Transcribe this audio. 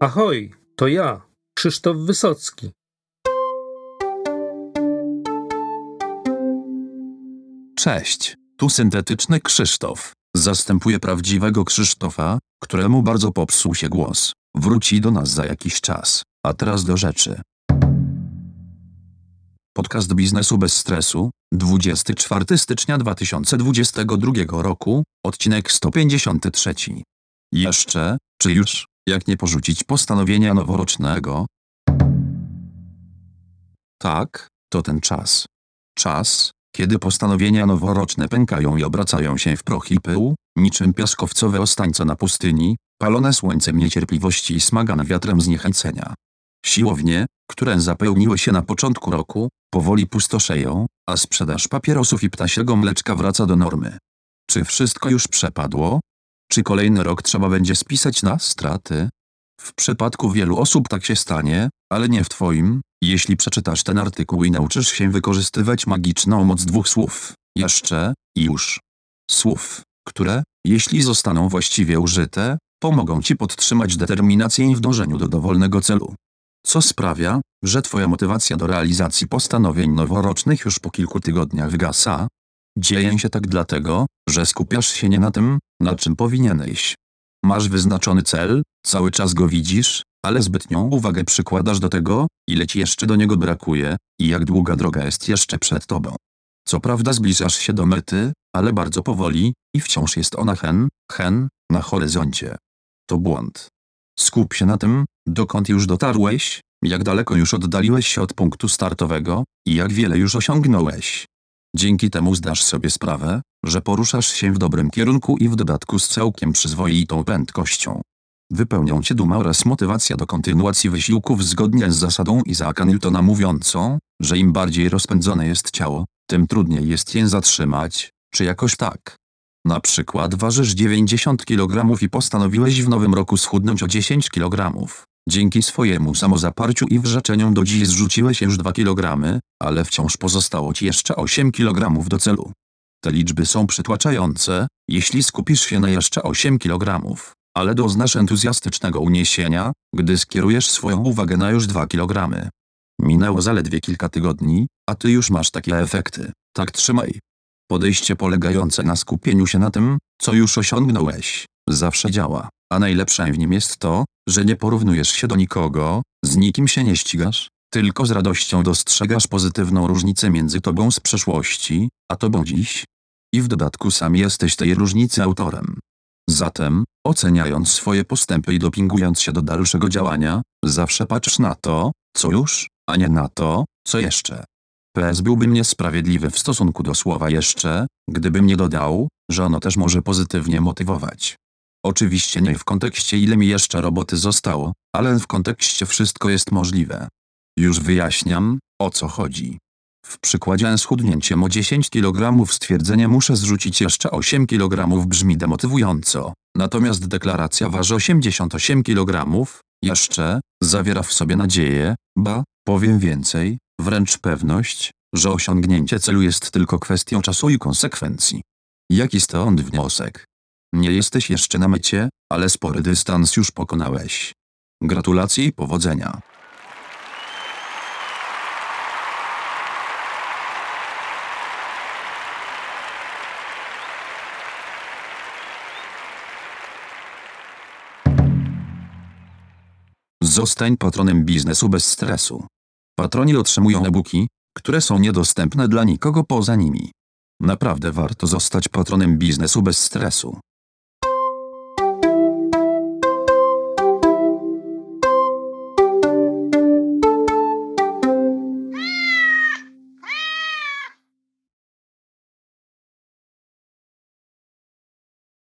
Ahoj, to ja, Krzysztof Wysocki. Cześć, tu syntetyczny Krzysztof. Zastępuję prawdziwego Krzysztofa, któremu bardzo popsuł się głos. Wróci do nas za jakiś czas. A teraz do rzeczy. Podcast biznesu bez stresu, 24 stycznia 2022 roku, odcinek 153. Jeszcze, czy już, jak nie porzucić postanowienia noworocznego? Tak, to ten czas. Czas, kiedy postanowienia noworoczne pękają i obracają się w proch i pył, niczym piaskowcowe ostańce na pustyni, palone słońcem niecierpliwości i smagane wiatrem zniechęcenia. Siłownie, które zapełniły się na początku roku, powoli pustoszeją, a sprzedaż papierosów i ptasiego mleczka wraca do normy. Czy wszystko już przepadło? Czy kolejny rok trzeba będzie spisać na straty? W przypadku wielu osób tak się stanie, ale nie w twoim, jeśli przeczytasz ten artykuł i nauczysz się wykorzystywać magiczną moc dwóch słów, jeszcze, już. Słów, które, jeśli zostaną właściwie użyte, pomogą ci podtrzymać determinację w dążeniu do dowolnego celu. Co sprawia, że twoja motywacja do realizacji postanowień noworocznych już po kilku tygodniach wygasa? Dzieje się tak dlatego, że skupiasz się nie na tym, na czym powinieneś. Masz wyznaczony cel, cały czas go widzisz, ale zbytnią uwagę przykładasz do tego, ile ci jeszcze do niego brakuje i jak długa droga jest jeszcze przed tobą. Co prawda zbliżasz się do mety, ale bardzo powoli i wciąż jest ona hen, hen, na horyzoncie. To błąd. Skup się na tym, dokąd już dotarłeś, jak daleko już oddaliłeś się od punktu startowego i jak wiele już osiągnąłeś. Dzięki temu zdasz sobie sprawę, że poruszasz się w dobrym kierunku i w dodatku z całkiem przyzwoitą prędkością. Wypełnią cię duma oraz motywacja do kontynuacji wysiłków zgodnie z zasadą Isaaka Newtona mówiącą, że im bardziej rozpędzone jest ciało, tym trudniej jest je zatrzymać, czy jakoś tak. Na przykład ważysz 90 kg i postanowiłeś w nowym roku schudnąć o 10 kg. Dzięki swojemu samozaparciu i wrzeczeniom do dziś zrzuciłeś już 2 kg, ale wciąż pozostało ci jeszcze 8 kg do celu. Te liczby są przytłaczające, jeśli skupisz się na jeszcze 8 kg, ale doznasz entuzjastycznego uniesienia, gdy skierujesz swoją uwagę na już 2 kg. Minęło zaledwie kilka tygodni, a ty już masz takie efekty. Tak trzymaj. Podejście polegające na skupieniu się na tym, co już osiągnąłeś, zawsze działa, a najlepsze w nim jest to, że nie porównujesz się do nikogo, z nikim się nie ścigasz, tylko z radością dostrzegasz pozytywną różnicę między tobą z przeszłości, a tobą dziś. I w dodatku sam jesteś tej różnicy autorem. Zatem, oceniając swoje postępy i dopingując się do dalszego działania, zawsze patrz na to, co już, a nie na to, co jeszcze. PS byłby niesprawiedliwy w stosunku do słowa jeszcze, gdybym nie dodał, że ono też może pozytywnie motywować. Oczywiście nie w kontekście ile mi jeszcze roboty zostało, ale w kontekście wszystko jest możliwe. Już wyjaśniam, o co chodzi. W przykładzie schudnięciem o 10 kg stwierdzenie muszę zrzucić jeszcze 8 kg brzmi demotywująco, natomiast deklaracja waży 88 kg, jeszcze, zawiera w sobie nadzieję, ba, powiem więcej, wręcz pewność, że osiągnięcie celu jest tylko kwestią czasu i konsekwencji. Jaki stąd wniosek? Nie jesteś jeszcze na mecie, ale spory dystans już pokonałeś. Gratulacje i powodzenia. Zostań patronem biznesu bez stresu. Patroni otrzymują e-booki, które są niedostępne dla nikogo poza nimi. Naprawdę warto zostać patronem biznesu bez stresu.